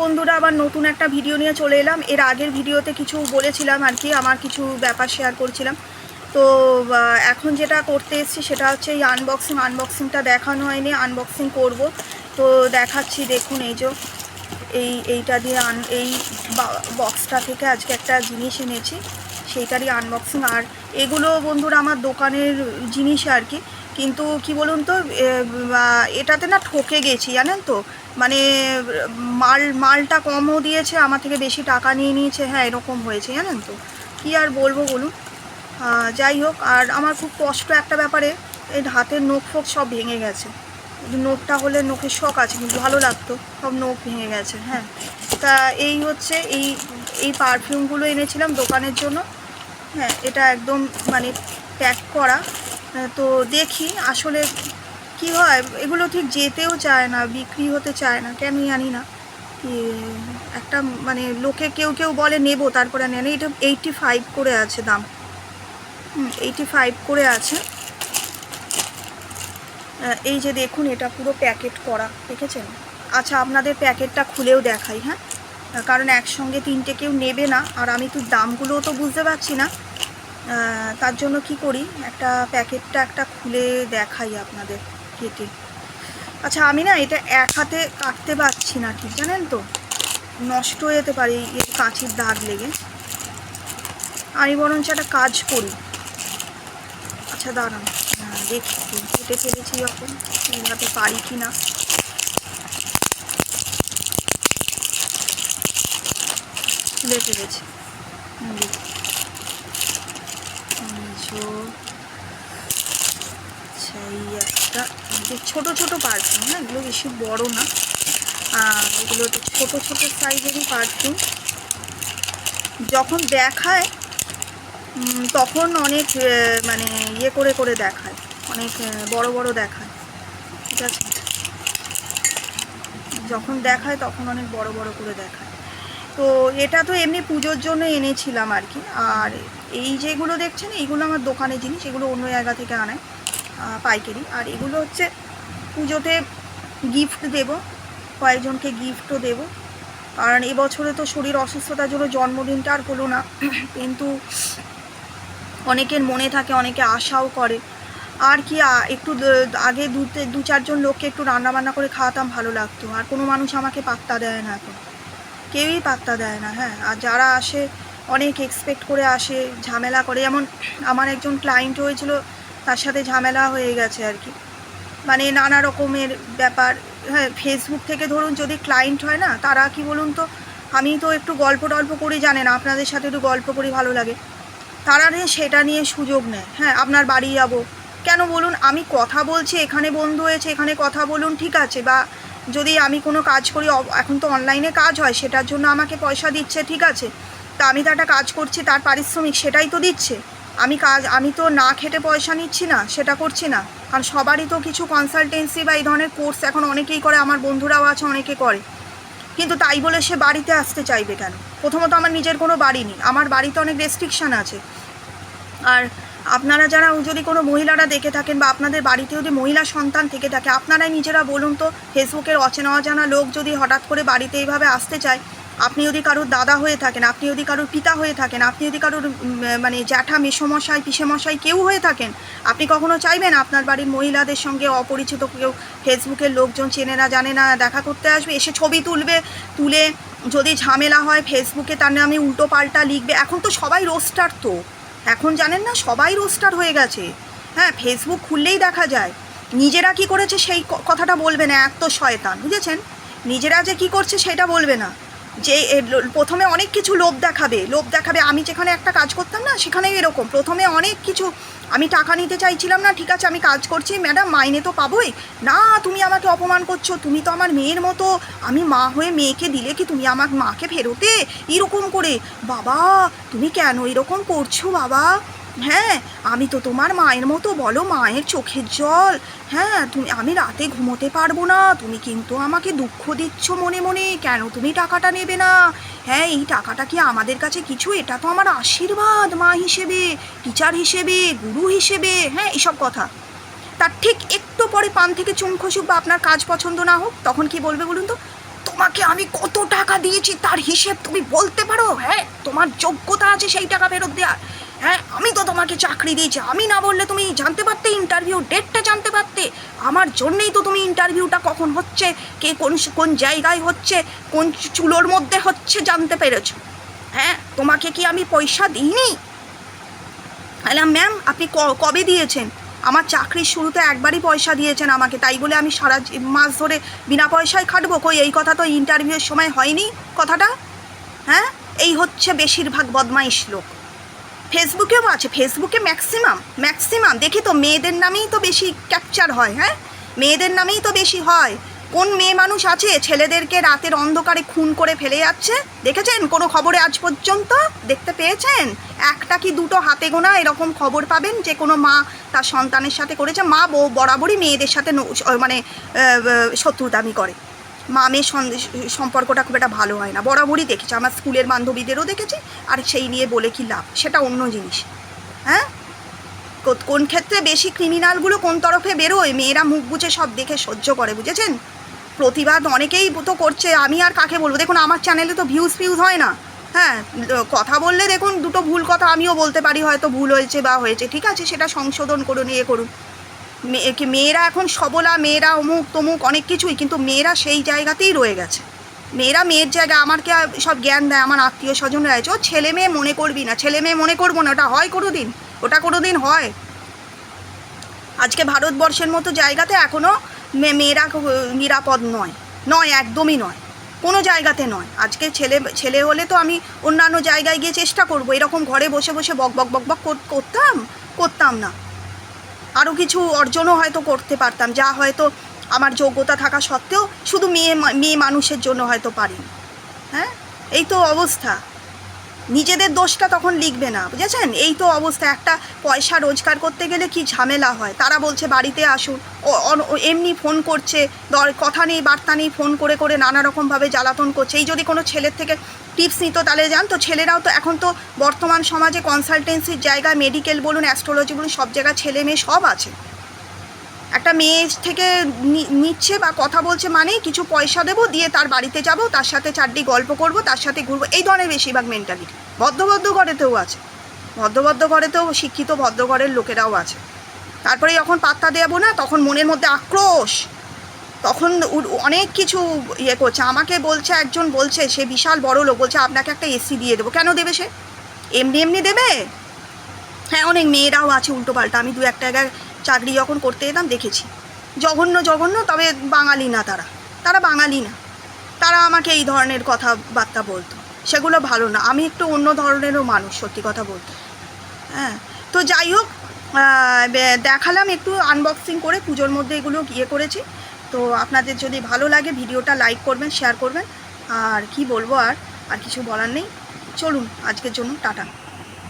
বন্ধুরা, আবার নতুন একটা ভিডিও নিয়ে চলে এলাম। এর আগের ভিডিওতে কিছু বলেছিলাম আর কি, আমার কিছু ব্যাপার শেয়ার করছিলাম। তো এখন যেটা করতে এসেছি সেটা হচ্ছে এই আনবক্সিং আনবক্সিংটা দেখানো হয়নি আনবক্সিং করব। তো দেখাচ্ছি, দেখুন এই যে, এই, এইটা দিয়ে আন এই বক্সটা থেকে আজকে একটা জিনিস এনেছি, সেইটারই আনবক্সিং আর এগুলো বন্ধুরা আমার দোকানের জিনিস আর কি। কিন্তু কি বলুন তো এটাতে না ঠকে গেছি, জানেন তো? মানে মাল, মালটা কমও দিয়েছে, আমার থেকে বেশি টাকা নিয়ে নিয়েছে হ্যাঁ এরকম হয়েছে, জানেন তো। কী আর বলব বলুন? যাই হোক, আর আমার খুব কষ্ট একটা ব্যাপারে, এই হাতের নখ ফোক সব ভেঙে গেছে। নোখটা হলে নোখের শখ আছে, কিন্তু ভালো লাগতো, সব নোখ ভেঙে গেছে হ্যাঁ। তা এই হচ্ছে, এই এই পারফিউমগুলো এনেছিলাম দোকানের জন্য হ্যাঁ এটা একদম মানে প্যাক করা। তো দেখি, আসলে কি হয়? এগুলো ঠিক যেতেও চায় না, বিক্রি হতে চায় না কেন জানি না। কি একটা মানে লোকে কেউ কেউ বলে নেব, তারপরে নেন এটা এইটটি ফাইভ করে আছে দাম। হুম এইটটি ফাইভ করে আছে। এই যে দেখুন, এটা পুরো প্যাকেট করা, দেখেছেন? আচ্ছা আপনাদের প্যাকেটটা খুলেও দেখাই হ্যাঁ? কারণ একসঙ্গে তিনটে কেউ নেবে না, আর আমি তো দামগুলোও তো বুঝতে পারছি না। তার জন্য কি করি? একটা প্যাকেটটা একটা খুলে দেখাই আপনাদের। কেটে। আচ্ছা আমি না এটা এক হাতে কাটতে পারছি না ঠিক জানেন তো? নষ্ট হয়ে যেতে পারে এই কাঁচির দাগ লেগে। আমি বরঞ্চ একটা কাজ করি। আচ্ছা দাঁড়ান। হ্যাঁ, দেখি কেটে ফেলেছি যখন এইভাবে পারি কি না। হুম, দেখি। এই একটা যে ছোট ছোট পারফিউম হ্যাঁ? এগুলো বেশি বড় না। এগুলো ছোট ছোট সাইজেরই পারফিউম যখন দেখায় তখন অনেক মানে ইয়ে করে করে দেখায়। অনেক বড় বড় দেখায়। ঠিক আছে? যখন দেখায়, তখন অনেক বড় বড় করে দেখায়। তো এটা তো এমনি পুজোর জন্য এনেছিলাম আর কি। আর এই যেগুলো দেখছেন, এইগুলো আমার দোকানের জিনিস। এগুলো অন্য জায়গা থেকে আনায়। পাইকারি। আর এগুলো হচ্ছে পুজোতে গিফট দেব, কয়েকজনকে গিফটও দেব। কারণ এবছরে তো শরীর অসুস্থতার জন্য জন্মদিনটা আর হলো না, কিন্তু অনেকের মনে থাকে, অনেকে আশাও করে। আর কি একটু আগে দুতে দু চারজন লোককে একটু রান্না বান্না করে খাওয়াতাম, ভালো লাগতো। আর কোনো মানুষ আমাকে পাত্তা দেয় না এখন। কেউই পাত্তা দেয় না হ্যাঁ। আর যারা আসে, অনেক এক্সপেক্ট করে আসে, ঝামেলা করে। যেমন আমার একজন ক্লায়েন্ট হয়েছিল তার সাথে ঝামেলা হয়ে গেছে আর কি। মানে নানা রকমের ব্যাপার। হ্যাঁ ফেসবুক থেকে ধরুন যদি ক্লায়েন্ট হয় না, তারা কি বলুন তো, আমি তো একটু গল্প টল্প করি, জানেন আপনাদের সাথে একটু গল্প করি, ভালো লাগে। তারা সেটা নিয়ে সুযোগ নেয়। হ্যাঁ আপনার বাড়ি যাব। কেন বলুন, আমি কথা বলছি, এখানে বন্ধু হয়েছে, এখানে কথা বলুন, ঠিক আছে। বা যদি আমি কোনো কাজ করি এখন তো অনলাইনে কাজ হয়, সেটার জন্য আমাকে পয়সা দিচ্ছে, ঠিক আছে। তা আমি তো একটা কাজ করছি, তার পারিশ্রমিক সেটাই তো দিচ্ছে। আমি কাজ, আমি তো না খেটে পয়সা নিচ্ছি না, সেটা করছি না। কারণ সবারই তো কিছু কনসালটেন্সি বা এই ধরনের কোর্স এখন অনেকেই করে, আমার বন্ধুরাও আছে, অনেকে করে। কিন্তু তাই বলে সে বাড়িতে আসতে চাইবে কেন? প্রথমত আমার নিজের কোনো বাড়ি নেই, আমার বাড়িতে অনেক রেস্ট্রিকশান আছে। আর আপনারা যারা যদি কোনো মহিলারা দেখে থাকেন বা আপনাদের বাড়িতে যদি মহিলা সন্তান থেকে থাকে, আপনারাই নিজেরা বলুন তো ফেসবুকের অচেনা অজানা লোক যদি হঠাৎ করে বাড়িতে এইভাবে আসতে চায় আপনি যদি কারোর দাদা হয়ে থাকেন, আপনি যদি কারোর পিতা হয়ে থাকেন, আপনি যদি কারোর মানে জ্যাঠা, মেসমশাই, পিসেমশাই কেউ হয়ে থাকেন, আপনি কখনো চাইবেন আপনার বাড়ির মহিলাদের সঙ্গে অপরিচিত কেউ ফেসবুকের লোকজন চেনে না, জানে না, দেখা করতে আসবে, এসে ছবি তুলবে, তুলে যদি ঝামেলা হয় ফেসবুকে তার নামে উল্টো পাল্টা লিখবে। এখন তো সবাই রোস্টার তো। এখন জানেন না, সবাই রোস্টার হয়ে গেছে। হ্যাঁ ফেসবুক খুললেই দেখা যায়। নিজেরা কি করেছে সেই কথাটা বলবে না এত শয়তান, বুঝেছেন? নিজেরা যে কি করছে সেটা বলবে না। যে প্রথমে অনেক কিছু লোভ দেখাবে লোভ দেখাবে। আমি যেখানে একটা কাজ করতাম না সেখানে এরকম। প্রথমে অনেক কিছু, আমি টাকা নিতে চাইছিলাম না, ঠিক আছে, আমি কাজ করছি, ম্যাডাম, মাইনে তো পাবোই। না, তুমি আমাকে অপমান করছ, তুমি তো আমার মেয়ের মতো। আমি মা হয়ে মেয়েকে দিলে কি তুমি আমার মাকে ফেরোতে? এরকম করে। বাবা, তুমি কেন এরকম করছ, বাবা? হ্যাঁ আমি তো তোমার মায়ের মতো, বলো মায়ের চোখের জল। হ্যাঁ তুমি, আমি রাতে ঘুমোতে পারব না, তুমি কিন্তু আমাকে দুঃখ দিচ্ছ মনে মনে, কেন তুমি টাকাটা নেবে না? হ্যাঁ এই টাকাটা কি আমাদের কাছে কিছু? এটা তো আমার আশীর্বাদ মা হিসেবে, টিচার হিসেবে, গুরু হিসেবে হ্যাঁ এইসব কথা। তার ঠিক একটু পরে পান থেকে চুন খসুক বা আপনার কাজ পছন্দ না হোক, তখন কি বলবে বলুন তো? তোমাকে আমি কত টাকা দিয়েছি, তার হিসেব তুমি বলতে পারো? হ্যাঁ তোমার যোগ্যতা আছে সেই টাকা ফেরত দেওয়ার। হ্যাঁ আমি তো তোমাকে চাকরি দিয়েছি। আমি না বললে তুমি জানতে পারতে ইন্টারভিউ ডেটটা জানতে পারতে। আমার জন্যেই তো তুমি ইন্টারভিউটা কখন হচ্ছে, কে কোন কোন জায়গায় হচ্ছে, কোন চুলোর মধ্যে হচ্ছে জানতে পেরেছ। হ্যাঁ তোমাকে কি আমি পয়সা দিইনি? তাহলে ম্যাম আপনি কবে দিয়েছেন? আমার চাকরির শুরুতে একবারই পয়সা দিয়েছেন আমাকে, তাই বলে আমি সারা মাস ধরে বিনা পয়সায় খাটবো। কই, এই কথা তো ইন্টারভিউয়ের সময় হয়নি, কথাটা? হ্যাঁ এই হচ্ছে বেশিরভাগ বদমাইশ লোক। ফেসবুকেও আছে ফেসবুকে ম্যাক্সিমাম ম্যাক্সিমাম দেখি তো, মেয়েদের নামেই তো বেশি ক্যাপচার হয় হ্যাঁ? মেয়েদের নামেই তো বেশি হয়। কোন মেয়ে মানুষ আছে, ছেলেদেরকে রাতের অন্ধকারে খুন করে ফেলে যাচ্ছে? দেখেছেন? কোনো খবরে আজ পর্যন্ত? দেখতে পেয়েছেন? একটা কি দুটো হাতে গোনা এরকম খবর পাবেন যে, কোনো মা তার সন্তানের সাথে করেছে? মা বউ বরাবরই মেয়েদের সাথে মানে শত্রুতামি করে। মা মেয়ের সম্পর্কটা খুব একটা ভালো হয় না। বরাবরই দেখেছি। আমার স্কুলের বান্ধবীদেরও দেখেছি আর সেই নিয়ে বলে কি লাভ? সেটা অন্য জিনিস। হ্যাঁ? কোন ক্ষেত্রে বেশি ক্রিমিনালগুলো কোন তরফে বেরোয়? মেয়েরা মুখ বুঝে সব দেখে সহ্য করে, বুঝেছেন? প্রতিবাদ অনেকেই তো করছে। আমি আর কাকে বলব? দেখুন, আমার চ্যানেলে তো ভিউজ ফিউজ হয় না। হ্যাঁ কথা বললে দেখুন, দুটো ভুল কথা আমিও বলতে পারি। হয়তো ভুল হয়েছে বা হয়েছে। ঠিক আছে, সেটা সংশোধন করুন ইয়ে করুন। কি মেয়েরা এখন সবলা, মেয়েরা অমুক তমুক অনেক কিছুই, কিন্তু মেয়েরা সেই জায়গাতেই রয়ে গেছে। মেয়েরা মেয়ের জায়গা আর সব জ্ঞান দেয় আমার আত্মীয় স্বজনরা আছে ও ছেলে মেয়ে মনে করবি না, ছেলে মেয়ে মনে করব না, ওটা হয় কোনো দিন ওটা কোনো দিন হয়। আজকে ভারতবর্ষের মতো জায়গাতে এখনও মেয়েরা নিরাপদ নয় নয়, একদমই নয়, কোনো জায়গাতে নয়। আজকে ছেলে ছেলে হলে তো আমি অন্যান্য জায়গায় গিয়ে চেষ্টা করব, এরকম ঘরে বসে বসে বক বক বক বক, কর- করতাম করতাম না। আরও কিছু অর্জনও হয়তো করতে পারতাম, যা হয়তো আমার যোগ্যতা থাকা সত্ত্বেও শুধু মেয়ে মেয়ে মানুষের জন্য হয়তো পারিনি। হ্যাঁ? এই তো অবস্থা। নিজেদের দোষটা তখন লিখবে না, বুঝেছেন? এই তো অবস্থা, একটা পয়সা রোজগার করতে গেলে কি ঝামেলা হয়? তারা বলছে, বাড়িতে আসুন। এমনি ফোন করছে, দর, কথা নেই, বার্তা নেই, ফোন করে করে নানা রকমভাবে জ্বালাতন করছে। এই যদি কোনো ছেলের থেকে টিপস নিত, তাহলে জান তো ছেলেরাও তো এখন তো বর্তমান সমাজে কনসালটেন্সির জায়গায় মেডিকেল বলুন অ্যাস্ট্রোলজি বলুন, সব জায়গায় ছেলে মেয়ে সব আছে। একটা মেয়ে থেকে নিচ্ছে বা কথা বলছে মানে কিছু পয়সা দেবো, দিয়ে তার বাড়িতে যাব, তার সাথে চারটি গল্প করব, তার সাথে ঘুরবো, এই ধরনের বেশিরভাগ মেন্টালিটি ভদ্রভদ্র ঘরেতেও আছে। ভদ্রভদ্র ঘরেতেও শিক্ষিত ভদ্র ঘরের লোকেরাও আছে। তারপরে যখন পাত্তা দেবো না তখন মনের মধ্যে আক্রোশ। তখন অনেক কিছু ইয়ে করছে। আমাকে বলছে, একজন বলছে, সে বিশাল বড় লোক, বলছে, আপনাকে একটা এসি দিয়ে দেবো। কেন দেবে সে? এমনি এমনি দেবে? হ্যাঁ অনেক মেয়েরাও আছে উল্টো পাল্টা আমি দু একটা জায়গায় চাকরি যখন করতে যেতাম দেখেছি। জঘন্য জঘন্য, তবে বাঙালি না তারা। তারা বাঙালি না। তারা আমাকে এই ধরনের কথাবার্তা বলতো। সেগুলো ভালো না। আমি একটু অন্য ধরনেরও মানুষ, সত্যি কথা বলতে। হ্যাঁ তো যাই হোক দেখালাম একটু আনবক্সিং করে, পুজোর মধ্যে এগুলো ইয়ে করেছি। তো আপনাদের যদি ভালো লাগে ভিডিওটা লাইক করবেন শেয়ার করবেন, আর কি বলব আর? আর কিছু বলার নেই। চলুন, আজকের জন্য টাটা।